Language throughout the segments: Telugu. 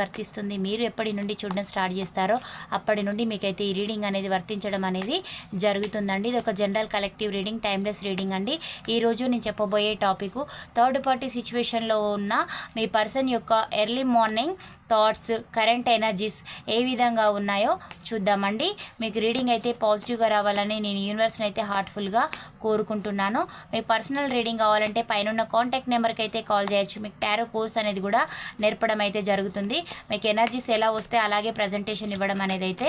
వర్తిస్తుంది? మీరు ఎప్పటి నుండి చూడడం స్టార్ట్ చేస్తారో అప్పటి నుండి మీకైతే ఈ రీడింగ్ అనేది వర్తించడం అనేది జరుగుతుందండి. ఇది ఒక general collective reading timeless reading అండి. ఈరోజు నేను చెప్పబోయే టాపిక్ థర్డ్ పార్టీ సిచ్యువేషన్లో ఉన్న మీ పర్సన్ యొక్క early morning thoughts current energies ఏ విధంగా ఉన్నాయో చూద్దామండి. మీకు రీడింగ్ అయితే పాజిటివ్గా రావాలని నేను యూనివర్స్ని అయితే హార్ట్ఫుల్గా కోరుకుంటున్నాను. మీకు పర్సనల్ రీడింగ్ కావాలంటే పైన కాంటాక్ట్ నెంబర్కి అయితే కాల్ చేయొచ్చు. మీకు టారో కోర్స్ అనేది కూడా నేర్పడం అయితే జరుగుతుంది. మీకు ఎనర్జీస్ ఎలా వస్తే అలాగే ప్రజెంటేషన్ ఇవ్వడం అనేది అయితే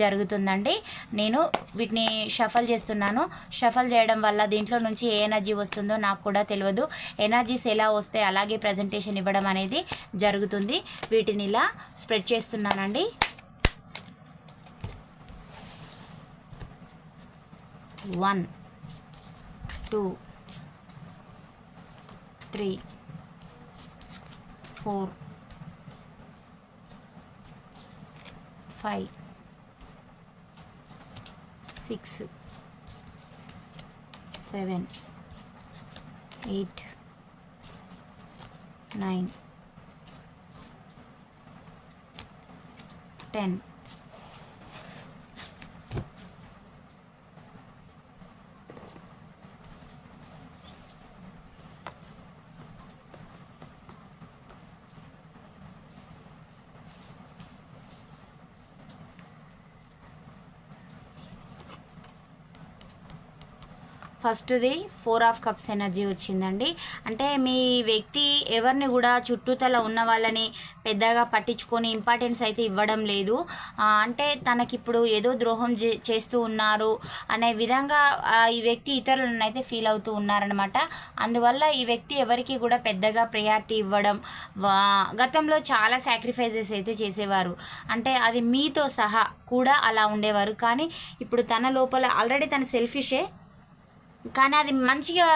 జరుగుతుందండి. నేను వీటిని షఫల్ చేస్తున్నాను. షఫల్ చేయడం వల్ల దీంట్లో నుంచి ఏ ఎనర్జీ వస్తుందో నాకు కూడా తెలియదు. ఎనర్జీస్ ఎలా వస్తే అలాగే ప్రజెంటేషన్ ఇవ్వడం అనేది జరుగుతుంది. వీటిని ఇలా స్ప్రెడ్ చేస్తున్నానండి. One two three four five six seven eight nine ten ఫస్ట్ది ఫోర్ ఆఫ్ కప్స్ ఎనర్జీ వచ్చిందండి. అంటే మీ వ్యక్తి ఎవరిని కూడా చుట్టూతల ఉన్న వాళ్ళని పెద్దగా పట్టించుకొని ఇంపార్టెన్స్ అయితే ఇవ్వడం లేదు. అంటే తనకిప్పుడు ఏదో ద్రోహం చే- చేస్తూ ఉన్నారు అనే విధంగా ఈ వ్యక్తి ఇతరులను అయితే ఫీల్ అవుతూ ఉన్నారనమాట అందువల్ల ఈ వ్యక్తి ఎవరికి కూడా పెద్దగా ప్రయారిటీ ఇవ్వడం గతంలో చాలా సాక్రిఫైజెస్ అయితే చేసేవారు. అంటే అది మీతో సహా కూడా అలా ఉండేవారు. కానీ ఇప్పుడు తన లోపల ఆల్రెడీ తన సెల్ఫిషే కానీ అది మంచిగా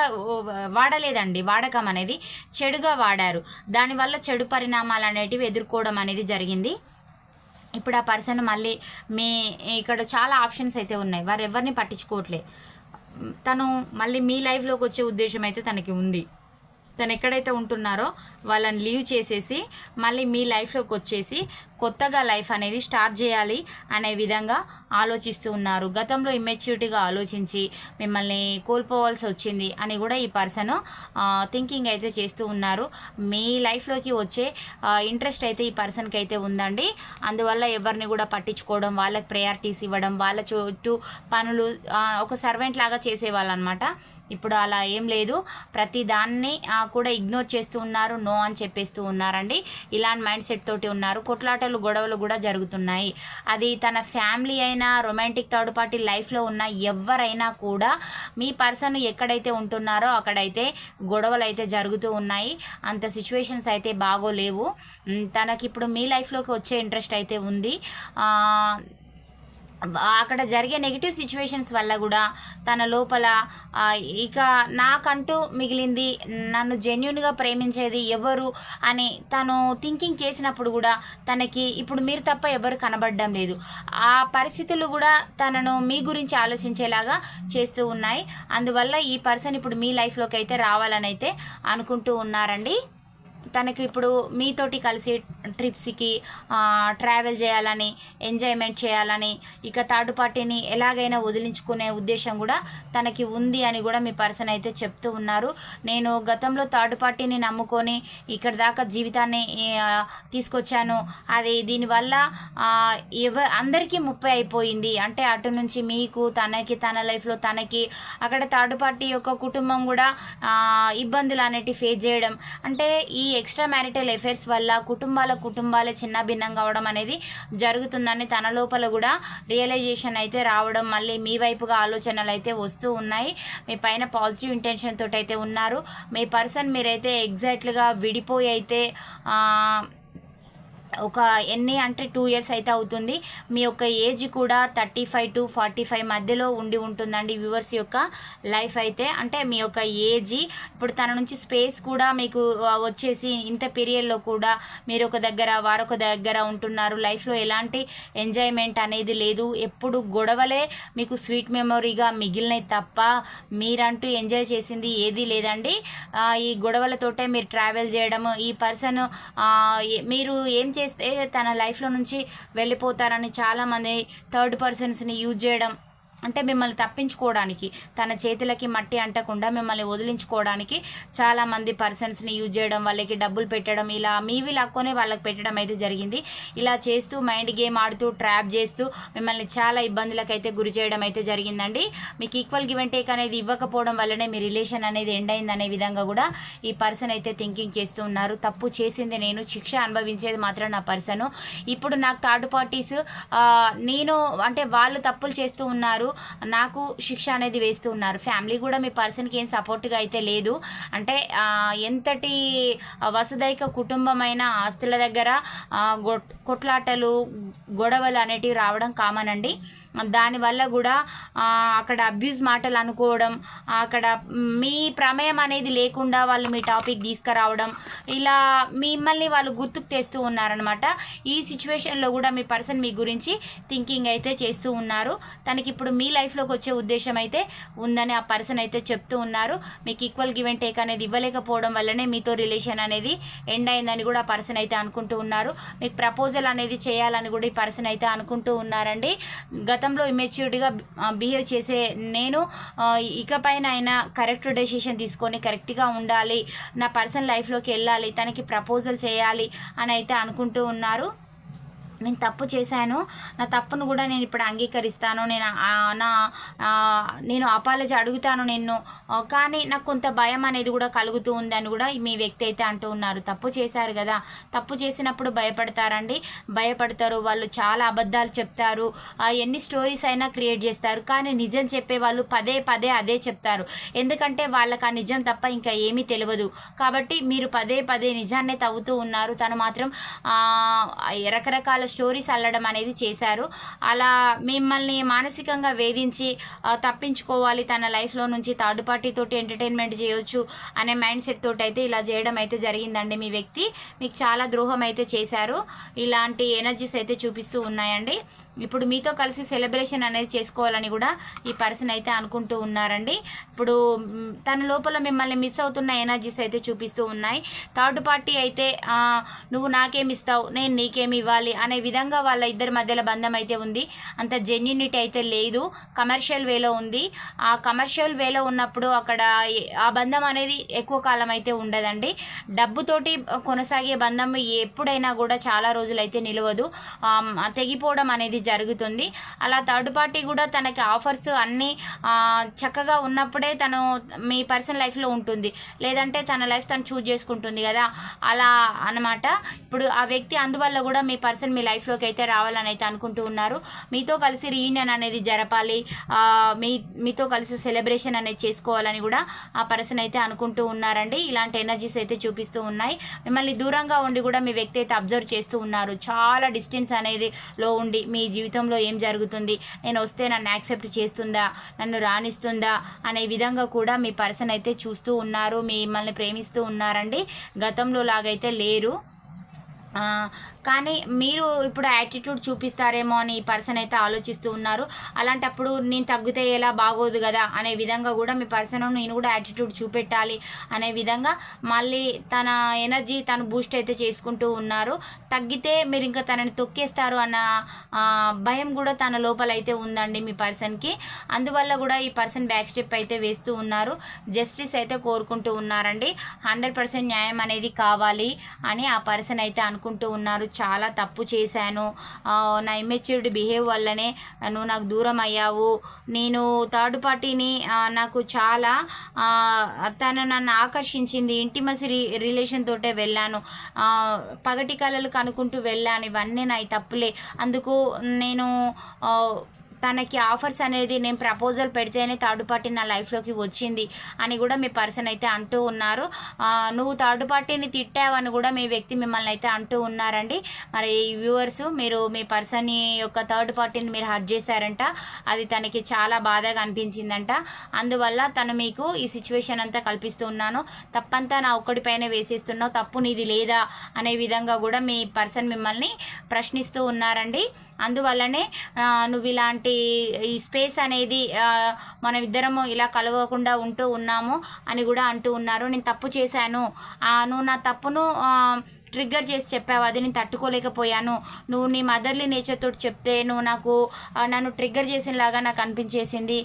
వాడలేదండి. వాడకం అనేది చెడుగా వాడారు. దానివల్ల చెడు పరిణామాలు అనేటివి ఎదుర్కోవడం అనేది జరిగింది. ఇప్పుడు ఆ పర్సన్ మళ్ళీ మీ ఇక్కడ చాలా ఆప్షన్స్ అయితే ఉన్నాయి. వారు ఎవరిని పట్టించుకోవట్లే. తను మళ్ళీ మీ లైఫ్లోకి వచ్చే ఉద్దేశం అయితే తనకి ఉంది. తను ఎక్కడైతే ఉంటున్నారో వాళ్ళని లీవ్ చేసేసి మళ్ళీ మీ లైఫ్లోకి వచ్చేసి కొత్తగా లైఫ్ అనేది స్టార్ట్ చేయాలి అనే విధంగా ఆలోచిస్తూ ఉన్నారు. గతంలో ఇమ్మెచ్యూరిటీగా ఆలోచించి మిమ్మల్ని కోల్పోవాల్సి వచ్చింది అని కూడా ఈ పర్సన్ థింకింగ్ అయితే చేస్తూ ఉన్నారు. మీ లైఫ్లోకి వచ్చే ఇంట్రెస్ట్ అయితే ఈ పర్సన్కి అయితే ఉందండి. అందువల్ల ఎవరిని కూడా పట్టించుకోవడం వాళ్ళకి ప్రయారిటీస్ ఇవ్వడం వాళ్ళ చుట్టూ పనులు ఒక సర్వెంట్ లాగా చేసేవాళ్ళు అనమాట ఇప్పుడు అలా ఏం లేదు. ప్రతి దాన్ని కూడా ఇగ్నోర్ చేస్తూ ఉన్నారు నో అని చెప్పేస్తూ ఉన్నారండి. ఇలాంటి మైండ్ సెట్ తోటి ఉన్నారు. కొట్లాటలు గొడవలు కూడా జరుగుతున్నాయి. అది తన ఫ్యామిలీ అయినా రొమాంటిక్ థర్డ్ పార్టీ లైఫ్లో ఉన్న ఎవరైనా కూడా మీ పర్సన్ ఎక్కడైతే ఉంటున్నారో అక్కడైతే గొడవలు అయితే జరుగుతూ ఉన్నాయి. అంత సిచ్యువేషన్స్ అయితే బాగోలేవు. తనకిప్పుడు మీ లైఫ్లోకి వచ్చే ఇంట్రెస్ట్ అయితే ఉంది. అక్కడ జరిగే నెగిటివ్ సిచ్యువేషన్స్ వల్ల కూడా తన లోపల ఇక నాకంటూ మిగిలింది నన్ను జెన్యున్గా ప్రేమించేది ఎవరు అని తను థింకింగ్ చేసినప్పుడు కూడా తనకి ఇప్పుడు మీరు తప్ప ఎవరు కనబడడం లేదు. ఆ పరిస్థితులు కూడా తనను మీ గురించి ఆలోచించేలాగా చేస్తూ ఉన్నాయి. అందువల్ల ఈ పర్సన్ ఇప్పుడు మీ లైఫ్లోకి అయితే రావాలని అయితే అనుకుంటూ ఉన్నారండి. తనకి ఇప్పుడు మీతోటి కలిసి ట్రిప్స్కి ట్రావెల్ చేయాలని ఎంజాయ్మెంట్ చేయాలని ఇక థర్డ్ పార్టీని ఎలాగైనా వదిలించుకునే ఉద్దేశం కూడా తనకి ఉంది అని కూడా మీ పర్సన్ అయితే చెప్తూ ఉన్నారు. నేను గతంలో థర్డ్ పార్టీని నమ్ముకొని ఇక్కడ దాకా జీవితాన్ని తీసుకొచ్చాను. అది దీనివల్ల ఎవ అందరికీ ముప్పై అయిపోయింది. అంటే అటు నుంచి మీకు తనకి తన లైఫ్లో తనకి అక్కడ థర్డ్ పార్టీ యొక్క కుటుంబం కూడా ఇబ్బందులు అనేటివి ఫేస్ చేయడం. అంటే ఈ ఎక్స్ట్రా మ్యారిటల్ ఎఫైర్స్ వల్ల కుటుంబాల కుటుంబాలే చిన్న భిన్నం కావడం అనేది జరుగుతుందని తన లోపల కూడా రియలైజేషన్ అయితే రావడం మళ్ళీ మీ వైపుగా ఆలోచనలు అయితే వస్తూ ఉన్నాయి. మీ పైన పాజిటివ్ ఇంటెన్షన్ తోటి అయితే ఉన్నారు. మీ పర్సన్ మీరైతే ఎగ్జాక్ట్గా విడిపోయి అయితే ఒక ఎన్ని అంటే టూ ఇయర్స్ అయితే అవుతుంది. మీ యొక్క ఏజ్ కూడా thirty five to forty five మధ్యలో ఉండి ఉంటుందండి వ్యూవర్స్ యొక్క లైఫ్ అయితే. అంటే మీ యొక్క ఏజ్ ఇప్పుడు తన నుంచి స్పేస్ కూడా మీకు వచ్చేసి ఇంత పీరియడ్లో కూడా మీరు ఒక దగ్గర వారొక దగ్గర ఉంటున్నారు. లైఫ్లో ఎలాంటి ఎంజాయ్మెంట్ అనేది లేదు. ఎప్పుడు గొడవలే మీకు స్వీట్ మెమొరీగా మిగిలినవి తప్ప మీరంటూ ఎంజాయ్ చేసింది ఏదీ లేదండి. ఈ గొడవలతోటే మీరు ట్రావెల్ చేయడము ఈ పర్సన్ మీరు ఏం చేస్తే తన లైఫ్లో నుంచి వెళ్ళిపోతారని చాలామంది థర్డ్ పర్సన్స్ని యూజ్ చేయడం అంటే మిమ్మల్ని తప్పించుకోవడానికి తన చేతులకి మట్టి అంటకుండా మిమ్మల్ని వదిలించుకోవడానికి చాలా మంది పర్సన్స్ని యూజ్ చేయడం వాళ్ళకి డబ్బులు పెట్టడం ఇలా మీవి లాక్కొనే వాళ్ళకి పెట్టడం అయితే జరిగింది. ఇలా చేస్తూ మైండ్ గేమ్ ఆడుతూ ట్రాప్ చేస్తూ మిమ్మల్ని చాలా ఇబ్బందులకు అయితే గురి చేయడం అయితే జరిగిందండి. మీకు ఈక్వల్ గివెన్ టేక్ అనేది ఇవ్వకపోవడం వల్లనే మీ రిలేషన్ అనేది ఎండ్ అయింది అనే విధంగా కూడా ఈ పర్సన్ అయితే థింకింగ్ చేస్తూ ఉన్నారు. తప్పు చేసింది నేను శిక్ష అనుభవించేది మాత్రం నా పర్సను ఇప్పుడు నాకు థర్డ్ పార్టీస్ నేను అంటే వాళ్ళు తప్పులు చేస్తూ ఉన్నారు. నాకు శిక్ష అనేది వేస్తూ ఉన్నారు. ఫ్యామిలీ కూడా మీ పర్సన్కి ఏం సపోర్ట్గా అయితే లేదు. అంటే ఎంతటి వసుదైక కుటుంబమైన ఆస్తుల దగ్గర కొట్లాటలు గొడవలు అనేటివి రావడం కామన్ అండి. దానివల్ల కూడా అక్కడ అబ్యూజ్ మాటలు అనుకోవడం అక్కడ మీ ప్రమేయం అనేది లేకుండా వాళ్ళు మీ టాపిక్ తీసుకురావడం ఇలా మిమ్మల్ని వాళ్ళు గుర్తుకు తెస్తూ ఉన్నారనమాట ఈ సిచ్యువేషన్లో కూడా మీ పర్సన్ మీ గురించి థింకింగ్ అయితే చేస్తూ ఉన్నారు. తనకి ఇప్పుడు మీ లైఫ్లోకి వచ్చే ఉద్దేశం అయితే ఉందని ఆ పర్సన్ అయితే చెప్తూ ఉన్నారు. మీకు ఈక్వల్ గివ్ అండ్ టేక్ అనేది ఇవ్వలేకపోవడం వల్లనే మీతో రిలేషన్ అనేది ఎండ్ అయిందని కూడా ఆ పర్సన్ అయితే అనుకుంటూ ఉన్నారు. మీకు ప్రపోజల్ అనేది చేయాలని కూడా ఈ పర్సన్ అయితే అనుకుంటూ ఉన్నారండి. గత గతంలో ఇమెచ్యూర్డ్గా బిహేవ్ చేసే నేను ఇకపైన అయినా కరెక్ట్ డెసిషన్ తీసుకొని కరెక్ట్గా ఉండాలి నా పర్సన్ లైఫ్లోకి వెళ్ళాలి తనకి ప్రపోజల్ చేయాలి అని అయితే అనుకుంటూ ఉన్నారు. నేను తప్పు చేశాను నా తప్పును కూడా నేను ఇప్పుడు అంగీకరిస్తాను నేను నా నేను అపాలజీ అడుగుతాను నిన్ను. కానీ నాకు కొంత భయం అనేది కూడా కలుగుతూ ఉందని కూడా మీ వ్యక్తి అయితే అంటూ ఉన్నారు. తప్పు చేశారు కదా తప్పు చేసినప్పుడు భయపడతారండి. భయపడతారు వాళ్ళు చాలా అబద్ధాలు చెప్తారు ఎన్ని స్టోరీస్ అయినా క్రియేట్ చేస్తారు కానీ నిజం చెప్పే వాళ్ళు పదే పదే అదే చెప్తారు. ఎందుకంటే వాళ్ళకి ఆ నిజం తప్ప ఇంకా ఏమీ తెలియదు. కాబట్టి మీరు పదే పదే నిజాన్నే తవ్వుతూ ఉన్నారు. తను మాత్రం రకరకాల స్టోరీస్ అల్లడం అనేది చేశారు. అలా మిమ్మల్ని మానసికంగా వేధించి తప్పించుకోవాలి తన లైఫ్లో నుంచి థర్డ్ పార్టీ తోటి ఎంటర్టైన్మెంట్ చేయొచ్చు అనే మైండ్ సెట్ తోటి అయితే ఇలా చేయడం అయితే జరిగిందండి మీ వ్యక్తి. మీకు చాలా ద్రోహం అయితే చేశారు. ఇలాంటి ఎనర్జీస్ అయితే చూపిస్తూ ఉన్నాయండి. ఇప్పుడు మీతో కలిసి సెలబ్రేషన్ అనేది చేసుకోవాలని కూడా ఈ పర్సన్ అయితే అనుకుంటూ ఉన్నారండి. ఇప్పుడు తన లోపల మిమ్మల్ని మిస్ అవుతున్న ఎనర్జీస్ అయితే చూపిస్తూ ఉన్నాయి. థర్డ్ పార్టీ అయితే నువ్వు నాకేమి ఇస్తావు నేను నీకేమి ఇవ్వాలి అనే విధంగా వాళ్ళ ఇద్దరి మధ్యలో బంధం అయితే ఉంది. అంత జెన్యునిటీ అయితే లేదు. కమర్షియల్ వేలో ఉంది. ఆ కమర్షియల్ వేలో ఉన్నప్పుడు అక్కడ ఆ బంధం అనేది ఎక్కువ కాలం అయితే ఉండదండి. డబ్బుతోటి కొనసాగే బంధం ఎప్పుడైనా కూడా చాలా రోజులైతే నిలవదు. తెగిపోవడం అనేది జరుగుతుంది. అలా థర్డ్ పార్టీ కూడా తనకి ఆఫర్స్ అన్నీ చక్కగా ఉన్నప్పుడే తను మీ పర్సనల్ లైఫ్లో ఉంటుంది. లేదంటే తన లైఫ్ తను చూజ్ చేసుకుంటుంది కదా. అలా అన్నమాట. ఇప్పుడు ఆ వ్యక్తి అందువల్ల కూడా మీ పర్సన్ మీ లైఫ్లోకి అయితే రావాలని అయితే అనుకుంటూ ఉన్నారు. మీతో కలిసి రీయూనియన్ అనేది జరపాలి. మీ మీతో కలిసి సెలబ్రేషన్ అనేది చేసుకోవాలని కూడా ఆ పర్సన్ అయితే అనుకుంటూ ఉన్నారండి. ఇలాంటి ఎనర్జీస్ అయితే చూపిస్తూ ఉన్నాయి. మిమ్మల్ని దూరంగా ఉండి కూడా మీ వ్యక్తి అయితే అబ్జర్వ్ చేస్తూ ఉన్నారు. చాలా డిస్టెన్స్ అనేది లో ఉండి మీ జీవితంలో ఏం జరుగుతుంది? నేను వస్తే నన్ను యాక్సెప్ట్ చేస్తుందా? నన్ను రాణిస్తుందా? అనే విధంగా కూడా మీ పర్సన్ అయితే చూస్తూ ఉన్నారు మిమ్మల్ని ప్రేమిస్తూ ఉన్నారండి. గతంలో లాగైతే లేరు. కానీ మీరు ఇప్పుడు యాటిట్యూడ్ చూపిస్తారేమో అని ఈ పర్సన్ అయితే ఆలోచిస్తూ ఉన్నారు. అలాంటప్పుడు నేను తగ్గితే ఎలా బాగోదు కదా అనే విధంగా కూడా మీ పర్సన్ నేను కూడా యాటిట్యూడ్ చూపెట్టాలి అనే విధంగా మళ్ళీ తన ఎనర్జీ తను బూస్ట్ అయితే చేసుకుంటూ ఉన్నారు. తగ్గితే మీరు ఇంకా తనని తొక్కేస్తారు అన్న భయం కూడా తన లోపల అయితే ఉందండి మీ పర్సన్కి అందువల్ల కూడా ఈ పర్సన్ బ్యాక్ స్టెప్ అయితే వేస్తూ ఉన్నారు. జస్టిస్ అయితే కోరుకుంటూ ఉన్నారండి. హండ్రెడ్ పర్సెంట్ న్యాయం అనేది కావాలి అని ఆ పర్సన్ అయితే అనుకుంటూ ఉన్నారు. చాలా తప్పు చేశాను. నా ఇమ్మెచ్యూర్డ్ బిహేవ్ వల్లనే నువ్వు నాకు దూరం అయ్యావు. నేను థర్డ్ పార్టీని నాకు చాలా తను నన్ను ఆకర్షించింది ఇంటిమసి రి రిలేషన్ తోటే వెళ్ళాను. పగటి కళలు కనుక్కుంటూ వెళ్ళాను. ఇవన్నీ నా తప్పులే. అందుకు నేను తనకి ఆఫర్స్ అనేది నేను ప్రపోజల్ పెడితేనే థర్డ్ పార్టీ నా లైఫ్లోకి వచ్చింది అని కూడా మీ పర్సన్ అయితే అంటూ ఉన్నారు. నువ్వు థర్డ్ పార్టీని తిట్టావని కూడా మీ వ్యక్తి మిమ్మల్ని అయితే అంటూ ఉన్నారండి. మరి ఈ వ్యూవర్స్ మీరు మీ పర్సన్ యొక్క థర్డ్ పార్టీని మీరు హర్ట్ చేశారంట. అది తనకి చాలా బాధగా అనిపించిందంట. అందువల్ల తను మీకు ఈ సిచ్యువేషన్ అంతా కల్పిస్తూ ఉన్నాను. తప్పంతా నా ఒక్కడిపైనే వేసేస్తున్నావు. తప్పు నీది లేదా అనే విధంగా కూడా మీ పర్సన్ మిమ్మల్ని ప్రశ్నిస్తూ ఉన్నారండి. అందువల్లనే నువ్వు ఇలాంటి ఈ స్పేస్ అనేది మనం ఇద్దరము ఇలా కలవకుండా ఉంటూ ఉన్నాము అని కూడా అంటూ ఉన్నారు. నేను తప్పు చేశాను. నువ్వు నా తప్పును ట్రిగ్గర్ చేసి చెప్పావు అది నేను తట్టుకోలేకపోయాను. నువ్వు నీ మదర్లీ నేచర్ తోటి చెప్తే నువ్వు నాకు నన్ను ట్రిగ్గర్ చేసినలాగా నాకు అనిపించేసింది.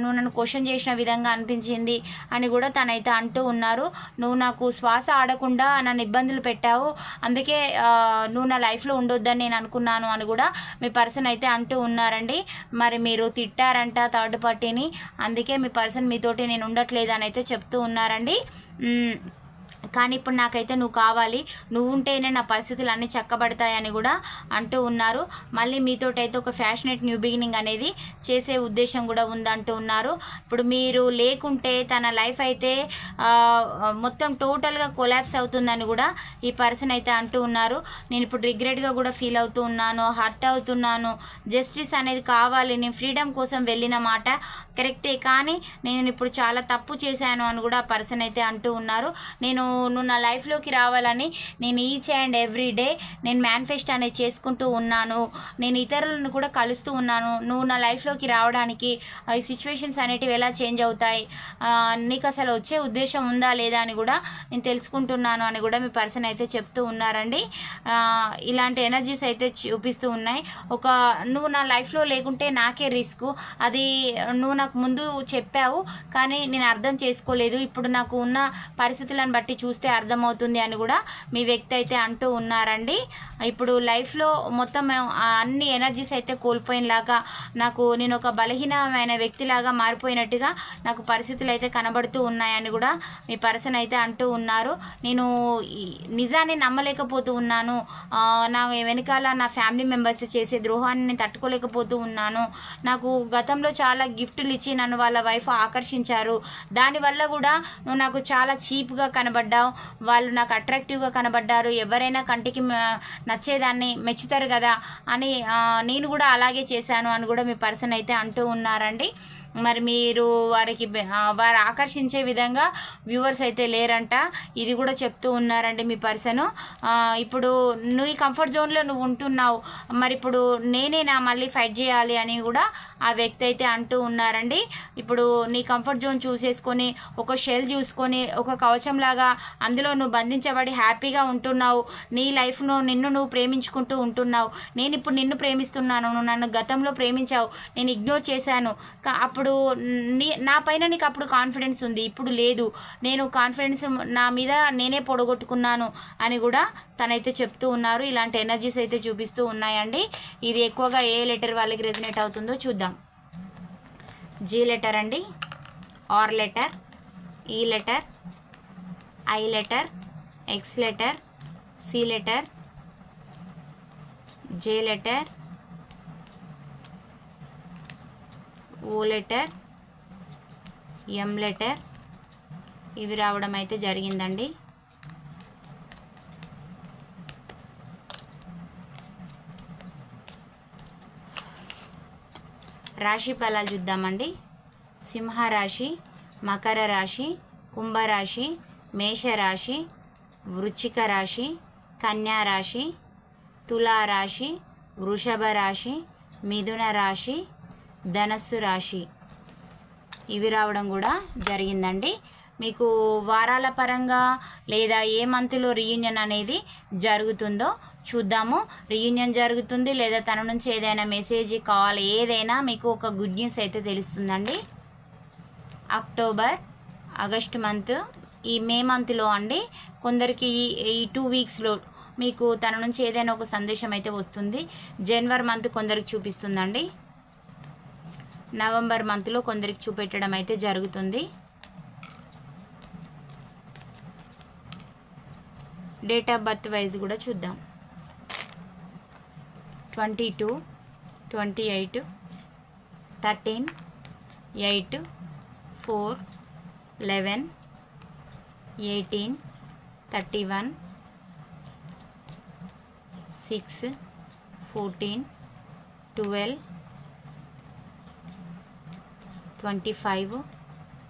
నువ్వు నన్ను క్వశ్చన్ చేసిన విధంగా అనిపించింది అని కూడా తనైతే అంటూ ఉన్నారు. నువ్వు నాకు శ్వాస ఆడకుండా నన్ను ఇబ్బందులు పెట్టావు. అందుకే నువ్వు నా లైఫ్లో ఉండొద్దని నేను అనుకున్నాను అని కూడా మీ పర్సన్ అయితే అంటూ ఉన్నారండి. మరి మీరు తిట్టారంట థర్డ్ పార్టీని అందుకే మీ పర్సన్ మీతోటి నేను ఉండట్లేదు అని అయితే చెప్తూ ఉన్నారండి. కానీ ఇప్పుడు నాకైతే నువ్వు కావాలి. నువ్వు ఉంటేనే నా పరిస్థితులు అన్నీ చక్కబడతాయని కూడా అంటూ ఉన్నారు. మళ్ళీ మీతోటైతే ఒక ఫ్యాషనేట్ న్యూ బిగినింగ్ అనేది చేసే ఉద్దేశం కూడా ఉందంటూ ఉన్నారు. ఇప్పుడు మీరు లేకుంటే తన లైఫ్ అయితే మొత్తం టోటల్గా కొలాప్స్ అవుతుందని కూడా ఈ పర్సన్ అయితే అంటూ ఉన్నారు. నేను ఇప్పుడు రిగ్రెట్గా కూడా ఫీల్ అవుతూ ఉన్నాను హర్ట్ అవుతున్నాను. జస్టిస్ అనేది కావాలి. నేను ఫ్రీడమ్ కోసం వెళ్ళిన మాట కరెక్టే. కానీ నేను ఇప్పుడు చాలా తప్పు చేశాను అని కూడా ఆ పర్సన్ అయితే అంటూ ఉన్నారు. నేను నువ్వు నా లైఫ్లోకి రావాలని నేను ఈచ్ అండ్ ఎవ్రీ డే నేను మేనిఫెస్ట్ అనేది చేసుకుంటూ ఉన్నాను. నేను ఇతరులను కూడా కలుస్తూ ఉన్నాను. నువ్వు నా లైఫ్లోకి రావడానికి ఈ సిచ్యువేషన్స్ అనేటివి ఎలా చేంజ్ అవుతాయి? నీకు అసలు వచ్చే ఉద్దేశం ఉందా లేదా అని కూడా నేను తెలుసుకుంటున్నాను అని కూడా మీ పర్సన్ అయితే చెప్తూ ఉన్నారండి. ఇలాంటి ఎనర్జీస్ అయితే చూపిస్తూ ఉన్నాయి. ఒక నువ్వు నా లైఫ్లో లేకుంటే నాకే రిస్క్. అది నువ్వు నాకు ముందు చెప్పావు కానీ నేను అర్థం చేసుకోలేదు. ఇప్పుడు నాకు ఉన్న పరిస్థితులను బట్టి చూస్తే అర్థమవుతుంది అని కూడా మీ వ్యక్తి అయితే అంటూ ఉన్నారండి. ఇప్పుడు లైఫ్లో మొత్తం అన్ని ఎనర్జీస్ అయితే కోల్పోయినలాగా నాకు నేను ఒక బలహీనమైన వ్యక్తిలాగా మారిపోయినట్టుగా నాకు పరిస్థితులు అయితే కనబడుతూ ఉన్నాయని కూడా మీ పర్సన్ అయితే అంటూ ఉన్నారు. నేను నిజాన్ని నమ్మలేకపోతూ ఉన్నాను. నా వెనకాల నా ఫ్యామిలీ మెంబర్స్ చేసే ద్రోహాన్ని నేను తట్టుకోలేకపోతూ ఉన్నాను. నాకు గతంలో చాలా గిఫ్ట్లు ఇచ్చి నన్ను వాళ్ళ వైఫ్ ఆకర్షించారు. దానివల్ల కూడా నువ్వు నాకు చాలా చీప్గా కనబడ్డావు. వాళ్ళు నాకు అట్రాక్టివ్గా కనబడ్డారు. ఎవరైనా కంటికి నచ్చేదాన్ని మెచ్చుతారు కదా అని నేను కూడా అలాగే చేశాను అని కూడా మీ పర్సన్ అయితే అంటూ ఉన్నారండి. మరి మీరు వారికి వారు ఆకర్షించే విధంగా వ్యూవర్స్ అయితే లేరంట. ఇది కూడా చెప్తూ ఉన్నారండి మీ పర్సన్. ఇప్పుడు నువ్వు ఈ కంఫర్ట్ జోన్లో నువ్వు ఉంటున్నావు. మరి ఇప్పుడు నేనే నా మళ్ళీ ఫైట్ చేయాలి అని కూడా ఆ వ్యక్తి అయితే అంటూ ఉన్నారండి. ఇప్పుడు నీ కంఫర్ట్ జోన్ చూసేసుకొని ఒక షెల్ చూసుకొని ఒక కవచంలాగా అందులో నువ్వు బంధించబడి హ్యాపీగా ఉంటున్నావు. నీ లైఫ్ను నిన్ను నువ్వు ప్రేమించుకుంటూ ఉంటున్నావు. నేను ఇప్పుడు నిన్ను ప్రేమిస్తున్నాను. నువ్వు నన్ను గతంలో ప్రేమించావు. నేను ఇగ్నోర్ చేశాను. అప్పుడు అప్పుడు నీ నా పైన నీకు అప్పుడు కాన్ఫిడెన్స్ ఉంది ఇప్పుడు లేదు. నేను కాన్ఫిడెన్స్ నా మీద నేనే పొడగొట్టుకున్నాను అని కూడా తనైతే చెప్తూ ఉన్నారు. ఇలాంటి ఎనర్జీస్ అయితే చూపిస్తూ ఉన్నాయండి. ఇది ఎక్కువగా ఏ లెటర్ వాళ్ళకి రెజినేట్ అవుతుందో చూద్దాం. జీ లెటర్ అండి. R letter E letter I letter X letter C letter J letter O letter M letter ఇవి రావడం అయితే జరిగిందండి. రాశి ఫలాలు చూద్దామండి. సింహరాశి మకర రాశి కుంభరాశి మేషరాశి వృచ్చిక రాశి కన్యా రాశి తులారాశి వృషభ రాశి మిథున రాశి ధనస్సు రాశి. ఇవి రావడం కూడా జరిగిందండి. మీకు వారాల పరంగా లేదా ఏ మంత్లో రీయూనియన్ అనేది జరుగుతుందో చూద్దాము. రీయూనియన్ జరుగుతుంది లేదా తన నుంచి ఏదైనా మెసేజ్ కాల్ ఏదైనా మీకు ఒక గుడ్ న్యూస్ అయితే తెలుస్తుందండి. అక్టోబర్ ఆగస్ట్ మంత్ ఈ మే మంత్లో అండి. కొందరికి ఈ ఈ టూ వీక్స్లో మీకు తన నుంచి ఏదైనా ఒక సందేశం అయితే వస్తుంది. జనవరి మంత్ కొందరికి చూపిస్తుందండి. నవంబర్ మంత్లో కొందరికి చూపెట్టడం అయితే జరుగుతుంది. డేట్ ఆఫ్ బర్త్ వైజ్ కూడా చూద్దాం. Twenty two twenty eight thirteen eight four eleven eighteen thirty one six fourteen twelve twenty five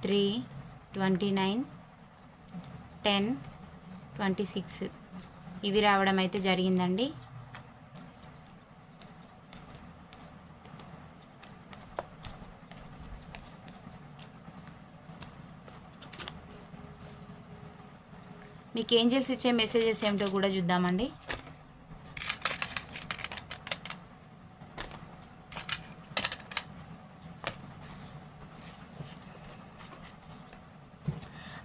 three twenty nine ten twenty six. ఇవి రావడం అయితే జరిగిందండి. మీకు ఏంజల్స్ ఇచ్చే మెసేజెస్ ఏమిటో కూడా చూద్దామండి.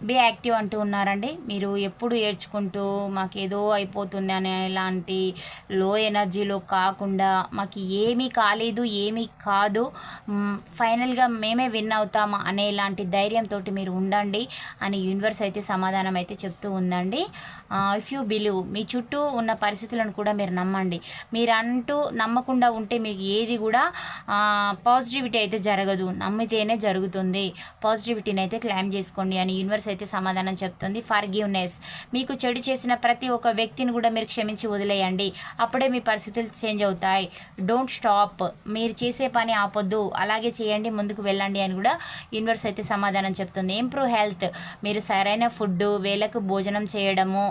బీ యాక్టివ్ అంటూ ఉన్నారండి. మీరు ఎప్పుడు ఏడ్చుకుంటూ మాకేదో అయిపోతుంది అనే ఇలాంటి లో ఎనర్జీలో కాకుండా మాకు ఏమీ కాలేదు ఏమీ కాదు ఫైనల్గా మేమే విన్ అవుతాం అనే ఇలాంటి ధైర్యంతో మీరు ఉండండి అని యూనివర్స్ అయితే సమాధానం అయితే చెప్తూ ఉందండి. ఇఫ్ యూ బిలీవ్ మీ చుట్టూ ఉన్న పరిస్థితులను కూడా మీరు నమ్మండి. మీరు అంటూ నమ్మకుండా ఉంటే మీకు ఏది కూడా పాజిటివిటీ అయితే జరగదు. నమ్మితేనే జరుగుతుంది. పాజిటివిటీని అయితే క్లైమ్ చేసుకోండి అని యూనివర్స్ అయితే సమాధానం చెప్తుంది. ఫర్ గివ్నెస్ మీకు చెడు చేసిన ప్రతి ఒక్క వ్యక్తిని కూడా మీరు క్షమించి వదిలేయండి. అప్పుడే మీ పరిస్థితులు చేంజ్ అవుతాయి. డోంట్ స్టాప్ మీరు చేసే పని ఆపొద్దు. అలాగే చేయండి ముందుకు వెళ్ళండి అని కూడా యూనివర్స్ అయితే సమాధానం చెప్తుంది. ఇంప్రూవ్ హెల్త్ మీరు సరైన ఫుడ్ వేలకు భోజనం చేయడము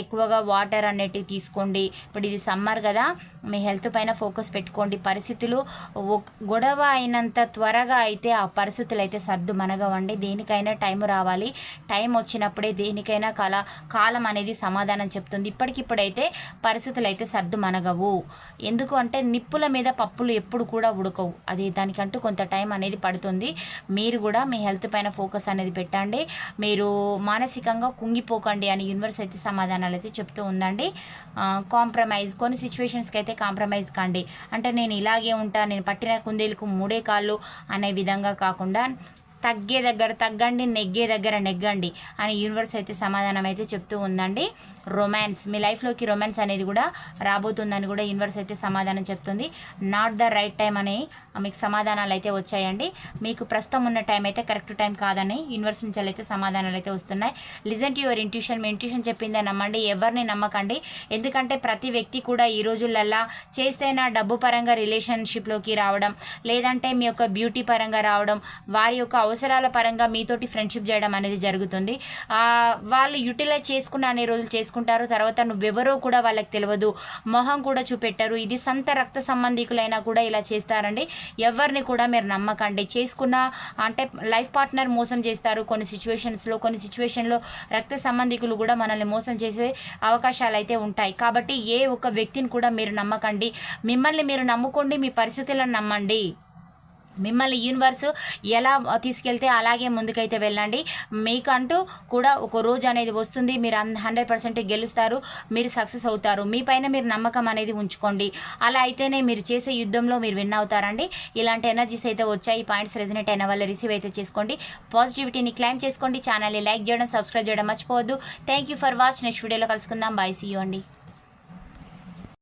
ఎక్కువగా వాటర్ అనేటివి తీసుకోండి. ఇప్పుడు ఇది సమ్మర్ కదా. మీ హెల్త్ పైన ఫోకస్ పెట్టుకోండి. పరిస్థితులు గొడవ అయినంత త్వరగా అయితే ఆ పరిస్థితులు అయితే సర్దు మనగవండి దేనికైనా టైం రావాలి. టైం వచ్చినప్పుడే దేనికైనా కాల కాలం అనేది సమాధానం చెప్తుంది. ఇప్పటికిప్పుడైతే పరిస్థితులు అయితే సర్దు మనగవు ఎందుకు అంటే నిప్పుల మీద పప్పులు ఎప్పుడు కూడా ఉడకవు. అది దానికంటూ కొంత టైం అనేది పడుతుంది. మీరు కూడా మీ హెల్త్ పైన ఫోకస్ అనేది పెట్టండి. మీరు మానసికంగా కుంగిపోకండి అని యూనివర్స్ అయితే సమాధానాలు అయితే చెప్తూ ఉందండి. కాంప్రమైజ్ కొన్ని సిచ్యువేషన్స్కి అయితే కాంప్రమైజ్ కండి. అంటే నేను ఇలాగే ఉంటా నేను పట్టిన కుందేలకు మూడే కాళ్ళు అనే విధంగా కాకుండా తగ్గే దగ్గర తగ్గండి నెగ్గే దగ్గర నెగ్గండి అని యూనివర్స్ అయితే సమాధానం అయితే చెప్తూ ఉందండి. రొమాన్స్ మీ లైఫ్లోకి రొమాన్స్ అనేది కూడా రాబోతుందని కూడా యూనివర్స్ అయితే సమాధానం చెప్తుంది. నాట్ ద రైట్ టైం అని మీకు సమాధానాలు అయితే వచ్చాయండి. మీకు ప్రస్తుతం ఉన్న టైం అయితే కరెక్ట్ టైం కాదని యూనివర్స్ నుంచి అయితే సమాధానాలు అయితే వస్తున్నాయి. లిజన్ టు యువర్ ఇంట్యూషన్ మీ ఇంట్యూషన్ చెప్పిందే నమ్మండి. ఎవరిని నమ్మకండి. ఎందుకంటే ప్రతి వ్యక్తి కూడా ఈ రోజులల్లా చేస్తేనా డబ్బు పరంగా రిలేషన్షిప్లోకి రావడం లేదంటే మీ యొక్క బ్యూటీ పరంగా రావడం వారి యొక్క అవసరాల పరంగా మీతోటి ఫ్రెండ్షిప్ చేయడం అనేది జరుగుతుంది. వాళ్ళు యూటిలైజ్ చేసుకున్న అనే రోజులు చేసుకుంటారు. తర్వాత నువ్వెవరో కూడా వాళ్ళకి తెలియదు మొహం కూడా చూపెట్టారు. ఇది సంత రక్త సంబంధికులైనా కూడా ఇలా చేస్తారండి. ఎవరిని కూడా మీరు నమ్మకండి. చేసుకున్న అంటే లైఫ్ పార్ట్నర్ మోసం చేస్తారు. కొన్ని సిచ్యువేషన్స్లో కొన్ని సిచ్యువేషన్లో రక్త సంబంధికులు కూడా మనల్ని మోసం చేసే అవకాశాలు అయితే ఉంటాయి. కాబట్టి ఏ ఒక్క వ్యక్తిని కూడా మీరు నమ్మకండి. మిమ్మల్ని మీరు నమ్ముకోండి మీ పరిస్థితులను నమ్మండి. మిమ్మల్ని యూనివర్స్ ఎలా తీసుకెళ్తే అలాగే ముందుకైతే వెళ్ళండి. మీకంటూ కూడా ఒక రోజు అనేది వస్తుంది. మీరు హండ్రెడ్ పర్సెంట్ గెలుస్తారు. మీరు సక్సెస్ అవుతారు. మీ పైన మీరు నమ్మకం అనేది ఉంచుకోండి. అలా అయితేనే మీరు చేసే యుద్ధంలో మీరు విన్ అవుతారండి. ఇలాంటి ఎనర్జీస్ అయితే వచ్చాయి. ఈ పాయింట్స్ రెజనేట్ అయిన వాళ్ళు రిసీవ్ అయితే చేసుకోండి. పాజిటివిటీని క్లైమ్ చేసుకోండి. ఛానల్ని లైక్ చేయడం సబ్స్క్రైబ్ చేయడం మర్చిపోవద్దు. Thank you for watch next వీడియోలో కలుసుకుందాం. బాయ్ సీ అండి.